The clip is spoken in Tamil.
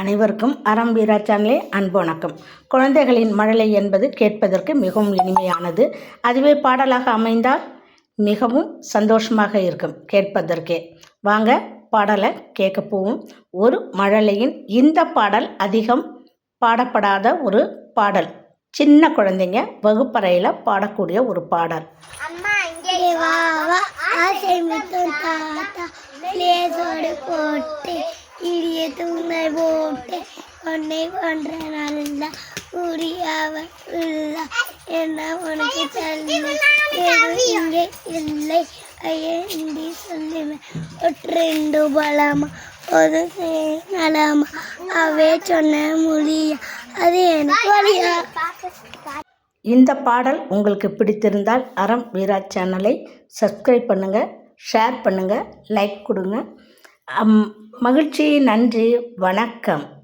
அனைவருக்கும் அறம் வீரா சேனலே அன்பு வணக்கம். குழந்தைகளின் மழலை என்பது கேட்பதற்கு மிகவும் இனிமையானது. அதுவே பாடலாக அமைந்தால் மிகவும் சந்தோஷமாக இருக்கும் கேட்பதற்கே. வாங்க பாடலை கேட்க போவோம். ஒரு மழலையின் இந்த பாடல் அதிகம் பாடப்படாத ஒரு பாடல். சின்ன குழந்தைங்க வகுப்பறையில் பாடக்கூடிய ஒரு பாடல். போட்டு இடிய தூங்கை போட்டு உன்னை கொன்ற நல்ல முடியாவ உள்ள என்ன உனக்கு தள்ளி இங்கே இல்லை. ஐயண்டி சொல்லுவேன். ஒற்றெண்டு பலமா ஒரு நலமா அவே சொன்ன மொழியா அது எனக்கு வழியா இந்த பாடல் உங்களுக்கு பிடித்திருந்தால் அறம் வீரா சேனலை சப்ஸ்கிரைப் பண்ணுங்கள் ஷேர் பண்ணுங்கள் லைக் கொடுங்க. மகிழ்ச்சி நன்றி வணக்கம்.